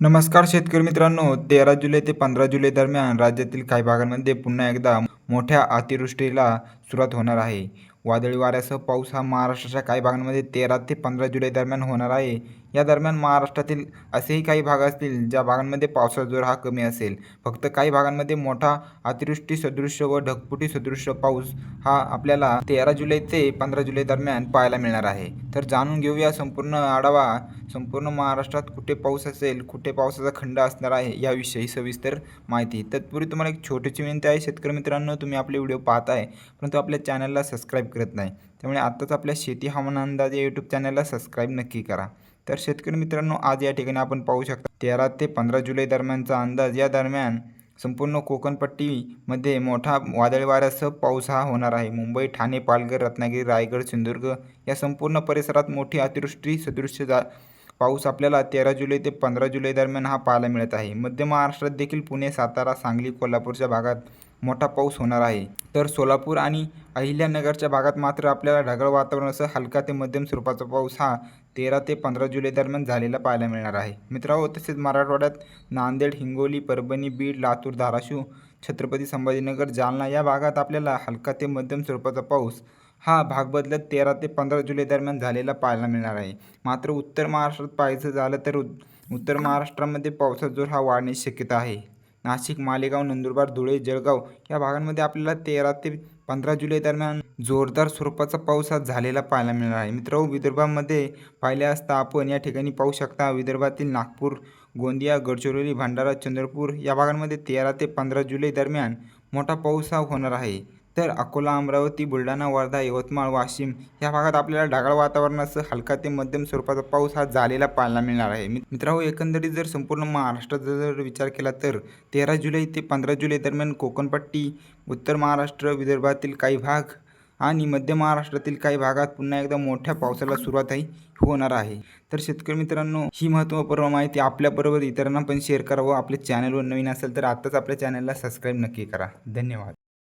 नमस्कार शेतकरी मित्रांनो तेरा जुलै ते पंधरा जुलै दरम्यान राज्यातील काही भागांमध्ये पुन्हा एकदा मोठ्या अतिवृष्टीला सुरुवात होणार आहे. वादळी वाऱ्यासह पाऊस हा महाराष्ट्राच्या काही भागांमध्ये तेरा ते पंधरा जुलै दरम्यान होणार आहे. या दरम्यान महाराष्ट्रातील असेही काही भाग असतील ज्या भागांमध्ये पावसाचा जोर हा कमी असेल. फक्त काही भागांमध्ये मोठा अतिवृष्टी सदृश्य व ढगपुटी सदृश्य पाऊस हा आपल्याला तेरा जुलै ते पंधरा जुलै दरम्यान पाहायला मिळणार आहे. तर जाणून घेऊया संपूर्ण आढावा संपूर्ण महाराष्ट्रात कुठे पाऊस असेल कुठे पावसाचा खंड असणार आहे याविषयी सविस्तर माहिती. तत्पूर्वी तुम्हाला एक छोटीशी विनंती आहे शेतकरी मित्रांनो तुम्ही आपले व्हिडिओ पाहताय परंतु आपल्या चॅनलला सबस्क्राईब करत नाही. त्यामुळे आत्ताच आपल्या शेती हवामान अंदाज या यूट्यूब चॅनलला सबस्क्राईब नक्की करा. तर शेतकरी मित्रांनो आज या ठिकाणी आपण पाहू शकता तेरा ते पंधरा जुलै दरम्यानचा अंदाज. या दरम्यान संपूर्ण कोकणपट्टीमध्ये मोठा वादळी वाऱ्यासह पाऊस हा होणार आहे. मुंबई ठाणे पालघर रत्नागिरी रायगड सिंधुदुर्ग या संपूर्ण परिसरात मोठी अतिवृष्टी सदृश्य जा पाऊस आपल्याला तेरा जुलै ते पंधरा जुलै दरम्यान हा पाहायला मिळत आहे. मध्य महाराष्ट्रात देखील पुणे सातारा सांगली कोल्हापूरच्या भागात मोठा पाऊस होणार आहे. तर सोलापूर आणि अहिल्यानगरच्या भागात मात्र आपल्याला ढगाळ वातावरणासह हलका ते मध्यम स्वरूपाचा पाऊस हा तेरा ते पंधरा जुलै दरम्यान झालेला पाहायला मिळणार आहे. मित्रांनो तसेच मराठवाड्यात नांदेड हिंगोली परभणी बीड लातूर धाराशिव छत्रपती संभाजीनगर जालना या भागात आपल्याला हलका ते मध्यम स्वरूपाचा पाऊस हा भाग बदलत तेरा ते पंधरा जुलै दरम्यान झालेला पाहायला मिळणार आहे. मात्र उत्तर महाराष्ट्रात पाहायचं झालं तर उत्तर महाराष्ट्रामध्ये पावसाचा जोर हा वाढण्याची शक्यता आहे. नाशिक मालेगाव नंदुरबार धुळे जळगाव या भागांमध्ये आपल्याला तेरा ते पंधरा जुलै दरम्यान जोरदार स्वरूपाचा पाऊस हा झालेला पाहायला मिळणार आहे. मित्रांनो विदर्भामध्ये पाहिले असता आपण या ठिकाणी पाहू शकता विदर्भातील नागपूर गोंदिया गडचिरोली भंडारा चंद्रपूर या भागांमध्ये तेरा ते पंधरा जुलै दरम्यान मोठा पाऊस हा होणार आहे. तर अकोला अमरावती बुलढाणा वर्धा यवतमाळ वाशिम या भागात आपल्याला ढगाळ वातावरणासह हलका ते मध्यम स्वरूपाचा पाऊस हा झालेला पाहायला मिळणार आहे. मित्रांनो एकंदरीत जर संपूर्ण महाराष्ट्राचा जर विचार केला तर तेरा जुलै ते पंधरा जुलै दरम्यान कोकणपट्टी उत्तर महाराष्ट्र विदर्भातील काही भाग आणि मध्य महाराष्ट्रातील काही भागात पुन्हा एकदा मोठ्या पावसाला सुरुवातही होणार आहे. तर शेतकरी मित्रांनो ही महत्त्वपूर्ण माहिती आपल्याबरोबर इतरांना पण शेअर करा व आपल्या चॅनलवर नवीन असेल तर आत्ताच आपल्या चॅनलला सबस्क्राईब नक्की करा. धन्यवाद.